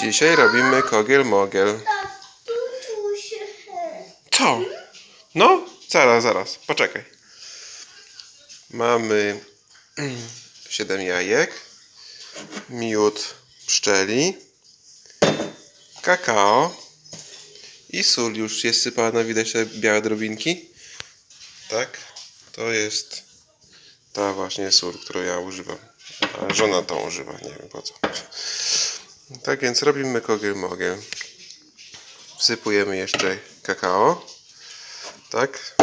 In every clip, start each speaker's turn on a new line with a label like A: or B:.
A: Dzisiaj robimy kogiel mogiel. Co? No, zaraz, zaraz, poczekaj. Mamy 7 jajek, miód pszczeli, kakao i sól. Już jest sypana, widać te białe drobinki. Tak, to jest ta właśnie sól, którą ja używam. A żona tą używa, nie wiem po co. Tak więc robimy kogiel mogiel. Wsypujemy jeszcze kakao. Tak?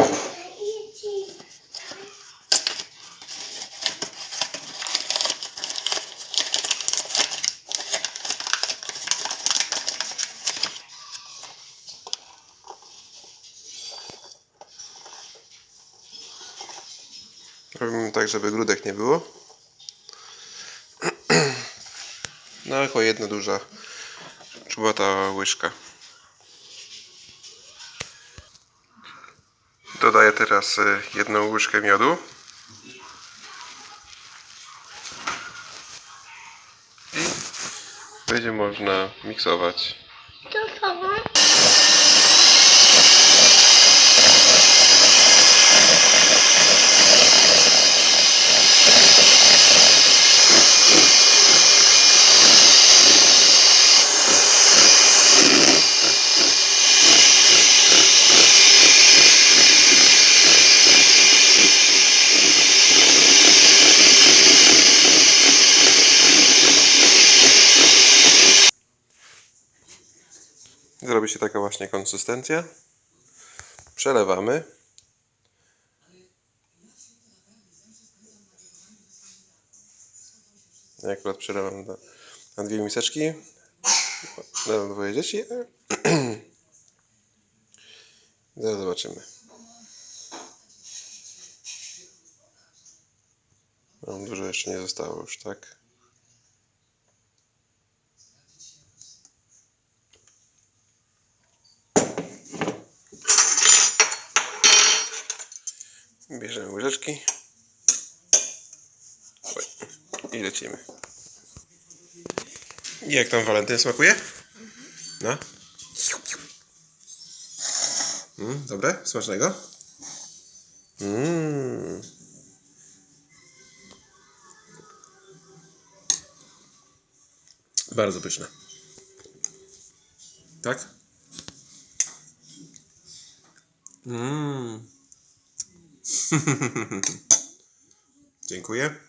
A: Robimy tak, żeby grudek nie było. No, jako jedna duża czubata łyżka. Dodaję teraz y, jedną łyżkę miodu. I będzie można miksować. Zrobi się taka właśnie konsystencja. Przelewamy. Ja akurat przelewam na, na dwie miseczki. Na dwoje dzieci. Zaraz zobaczymy. Mam dużo jeszcze nie zostało już, tak? Bierzemy łyżeczki. I lecimy. I Jak tam Walentyn smakuje? No. Mm, dobre? Smacznego? Mm. Bardzo pyszne. Tak? Mmm. Dziękuję.